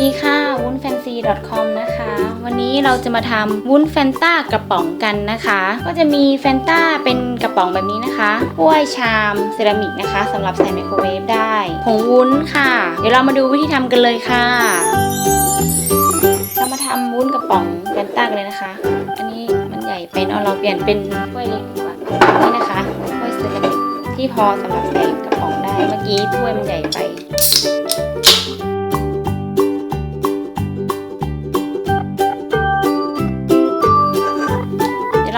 วัสดีค่ะวุ้นแฟนซี .com นะคะ วันนี้เราจะมาทำวุ้นแฟนต้ากระป๋องกันนะคะ ก็จะมีแฟนต้าเป็นกระป๋องแบบนี้นะคะถ้วยชามเซรามิกนะคะสำหรับใส่ไมโครเวฟได้ผงวุ้นค่ะ เดี๋ยวเรามาดูวิธีทำกันเลยค่ะ เรามาทำวุ้นกระป๋องแฟนต้ากันเลยนะคะ อันนี้มันใหญ่ไปเนาะเราเปลี่ยนเป็นถ้วยเล็กดีกว่านี่นะคะถ้วยเซรามิกที่พอสำหรับใส่กระป๋องได้เมื่อกี้ถ้วยมันใหญ่ไป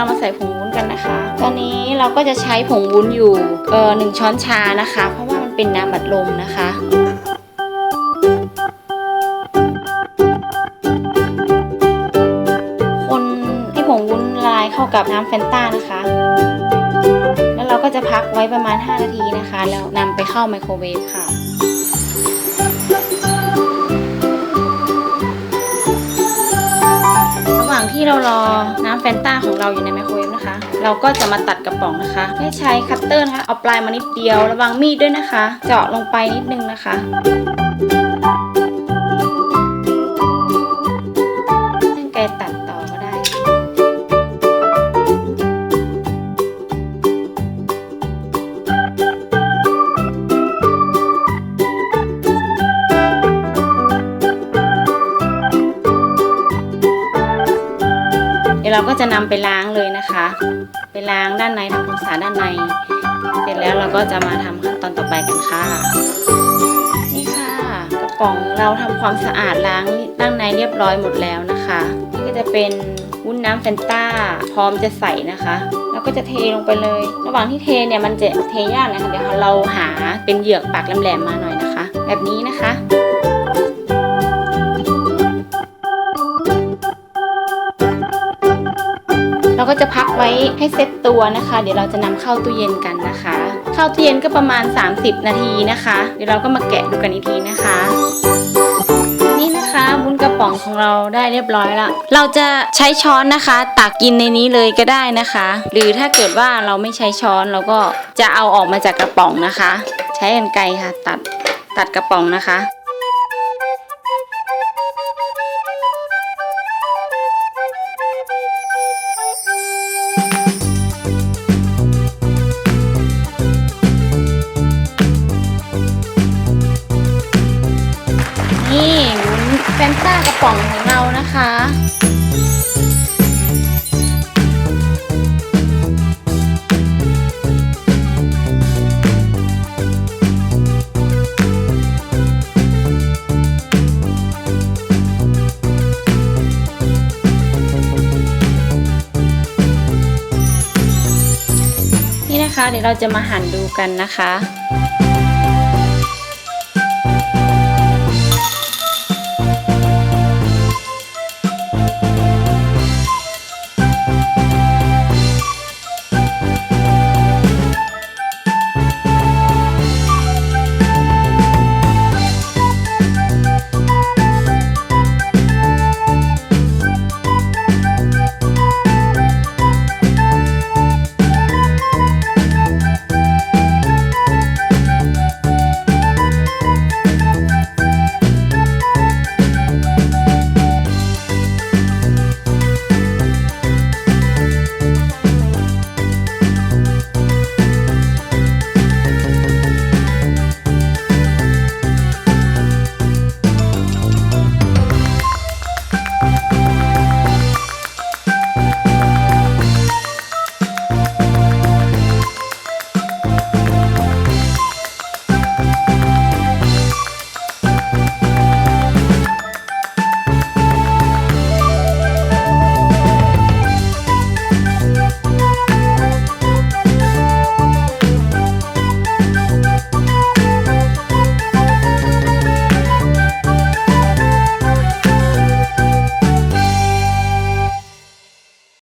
เรามาใส่ผงวุ้นกันนะคะ ตอนนี้เราก็จะใช้ผงวุ้นอยู่เออหนึ่งช้อนชานะคะ เพราะว่ามันเป็นน้ำบัดลมนะคะคนให้ผงวุ้นละลายเข้ากับน้ำแฟนต้านะคะแล้วเราก็จะพักไว้ประมาณ 5 นาทีนะคะ แล้วนำไปเข้าไมโครเวฟค่ะ ที่เรารอน้ำแฟนต้าของเราอยู่ในไมโครเวฟนะคะ เราก็จะมาตัดกระป๋องนะคะ ให้ใช้คัตเตอร์นะคะ เอาปลายมานิดเดียว ระวังมีดด้วยนะคะ เจาะลงไปนิดนึงนะคะ เราก็จะนำไปล้างเลยนะคะ ไปล้างด้านในทำความสะอาดด้านใน เสร็จแล้วเราก็จะมาทำขั้นตอนต่อไปกันค่ะ นี่ค่ะกระป๋องเราทำความสะอาดล้างด้านในเรียบร้อยหมดแล้วนะคะนี่ก็จะเป็นวุ้นน้ำแฟนต้าพร้อมจะใส่นะคะ แล้วก็จะเทลงไปเลย ระหว่างที่เทเนี่ยมันจะเทยากนะคะเดี๋ยวเราหาเป็นเหยือกปากแหลมๆมาหน่อยนะคะ แบบนี้นะคะ ก็จะพักไว้ให้เซ็ตตัวนะคะ เดี๋ยวเราจะนำเข้าตู้เย็นกันนะคะ เข้าตู้เย็นก็ประมาณ 30 นาทีนะคะ เดี๋ยวเราก็มาแกะดูกันอีกทีนะคะ นี่นะคะวุ้นกระป๋องของเราได้เรียบร้อยแล้ว เราจะใช้ช้อนนะคะ ตักกินในนี้เลยก็ได้นะคะ หรือถ้าเกิดว่าเราไม่ใช้ช้อนเราก็จะเอาออกมาจากกระป๋องนะคะ ใช้กรรไกรค่ะ ตัดตัดกระป๋องนะคะ ป๋องของเรานะคะ นี่นะคะ เดี๋ยวเราจะมาหั่นดูกันนะคะ